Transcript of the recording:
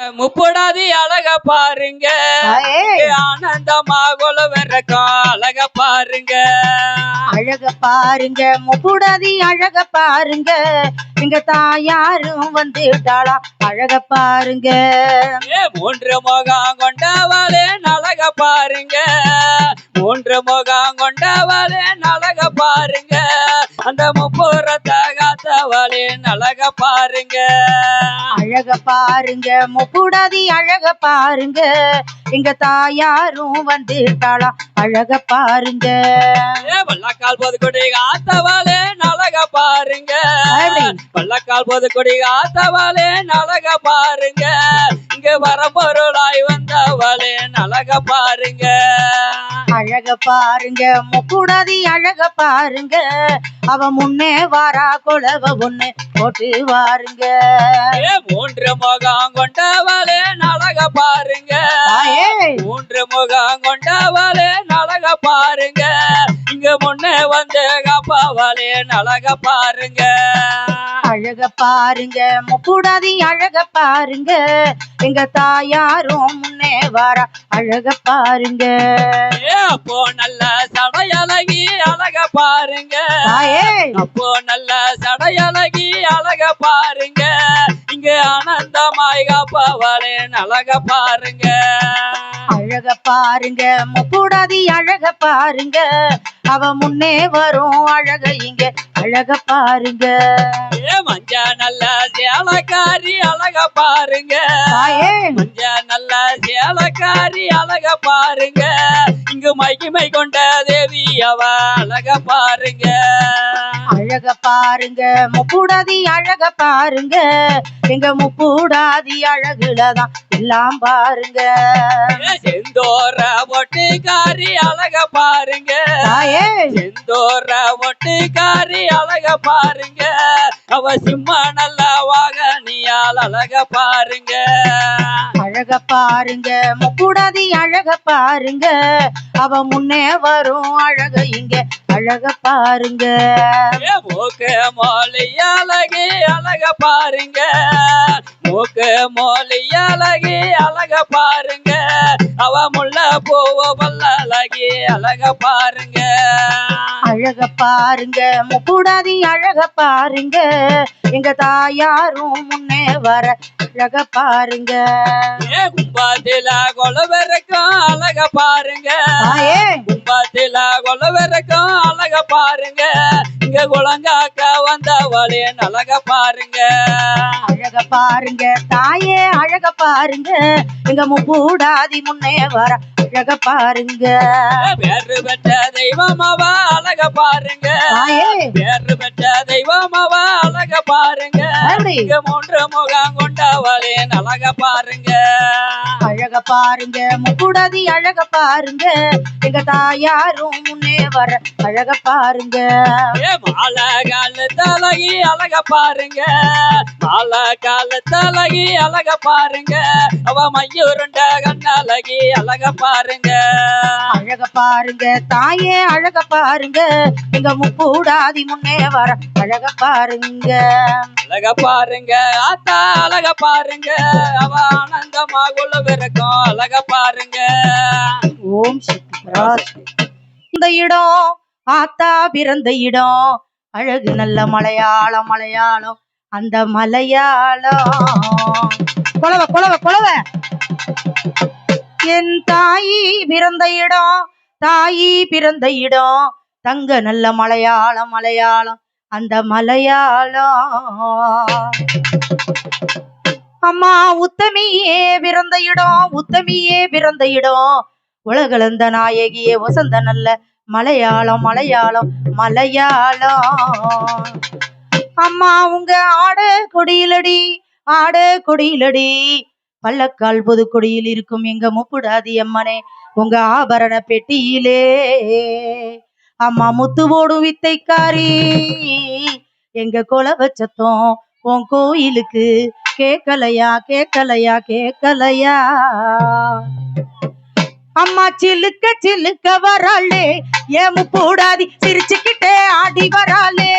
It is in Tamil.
முப்படாதி அழக பாருங்க. ஆனந்தமா கொலவரக்கம் அழக பாருங்க. அழக பாருங்க முப்புடாதி அழக பாருங்க. எங்க தாயாரும் வந்துட்டாளா அழக பாருங்க. மூன்று முகம் கொண்டவளே நலக பாருங்க. மூன்று முகம் கொண்டவளே நலக பாருங்க. அந்த முப்புறத்தை காத்தவளே நலக பாருங்க. அழக பாருங்க முப்புடாதி அழக பாருங்க. எங்க தாயாரும் வந்துட்டாளா அழக பாருங்க. ஏ, வள்ளக்கால் பொதுக்குடி காத்தவளே நலக பாருங்க. அப்படி. வள்ளக்கால் பொதுக்குடி காத்தவளே நலக பாருங்க. இங்க வரப்பொருளாய் வந்தவளே நலக பாருங்க. அழக பாருங்க முப்புடாதி அழக பாருங்க. அவ முன்னே வாரா கொலவ ஒண்ணு போட்டு வாருங்க. மூன்று முகம் கொண்டவளே நலக பாருங்க. மூன்று முகம் கொண்டவளே நலக பாருங்க. இங்க முன்னே வந்து காப்பவளே நலக பாருங்க. அழக பாருங்க முப்புடாதி அழக பாருங்க. எங்க தாயாரும் முன்னே வாரா அழக பாருங்க. அப்போ நல்ல சடையழகி அழக பாருங்க. அப்போ நல்ல சடையழகி அழக பாருங்க. இங்க ஆனந்தமாய் காப்பவளே நலக பாருங்க. அழக பாருங்க முப்புடாதி அழக பாருங்க. அவ முன்னே வரும். அழக இங்க அழக பாருங்க. ஏ மஞ்ச நல்ல சேலக்காரி அழக பாருங்க. மஞ்ச நல்ல சேலக்காரி அழக பாருங்க. இங்கு மகிமை கொண்ட தேவி அவ அழக பாருங்க. அழக பாருங்க முப்புடாதி அழக பாருங்க. எங்க முப்புடாதி அழகுலதான் எல்லாம் பாருங்க. செந்தோர ஒட்டுக்காரி அழக பாருங்க. செந்தோர ஒட்டுக்காரி அழக பாருங்க. அவ சிம்ம நல்ல வாகனியால் அழக பாருங்க. அழக பாருங்க முப்புடாதி அழக பாருங்க. அவ முன்னே வரும் அழக இங்க அழக பாருங்க. ஏ, மொழி அழகி அழக பாருங்க. மூக்கு மொழி அழகி அழக பாருங்க. அவ முள்ள பூவ வல்ல அழகி அழக பாருங்க. அழக பாருங்க முப்புடாதி அழக பாருங்க. எங்க தாயாரும் முன்னே வர அழக பாருங்க. ஏ கும்பத்தில கொலவரைக்கும் அழக பாருங்க. கும்பத்தில கொலவரைக்கும் அழக பாருங்க. இங்க குளங்காக்க வந்தவளே அழக பாருங்க. பாருங்க தாயே அழக பாருங்க. எங்க முப்பூடாதி முன்னே வர அழக பாருங்க. பேரு பெற்ற தெய்வம் அவ அழக பாருங்க. பேரு பெற்ற தெய்வம் அவ அழக பாருங்க. மூன்று முகம் கொண்டவளே அழக பாருங்க. அழக பாருங்க. முப்புடாதி அழக பாருங்க. எங்க தாயாரும் முன்னே வர அழக பாருங்க. ஏ மாலை கால தலகி அழக பாருங்க. மாலை கால தலகி அழக பாருங்க. அவ மையூருண்ட கண்ணழகி அழக பாருங்க. அழக பாருங்க. தாயே அழக பாருங்க. எங்க முப்பூடாதி முன்னே வர அழக பாருங்க. அழக பாருங்க ஆத்தா அழக பாருங்க. அவ ஆனந்தமா கொள்ளவிருக்கும் அழக பாருங்க. ஓம் இந்த இடம் ஆத்தா பிறந்த இடம். அழகு நல்ல மலையாளம் மலையாளம். அந்த மலையாளம். கொலவ கொலவ கொலவ. என் தாயி பிறந்த இடம் தாயி பிறந்த இடம். தங்க நல்ல மலையாளம் மலையாளம். அந்த மலையாளம் அம்மா உத்தமியே பிறந்த இடம் உத்தமியே பிறந்த இடம் உலகளந்த நாயகியே வசந்த நல்ல மலையாளம் மலையாளம் மலையாளம் அம்மா உங்க ஆட கொடியிலடி ஆட கொடியிலடி. பள்ளக்கால் புதுக்கொடியில் இருக்கும் எங்க முப்புடாதி அம்மனே உங்க ஆபரண பெட்டியிலே. அம்மா முத்து போடும் வித்தைக்காரி. எங்க கொலவ வச்சத்தோம் உன் கோயிலுக்கு கேக்கலையா கேக்கலையா கேக்கலையா? அம்மா சிலுக்க சிலுக்க வராளே ஏமு போடாதி சிரிச்சுக்கிட்டே ஆடி வராளே.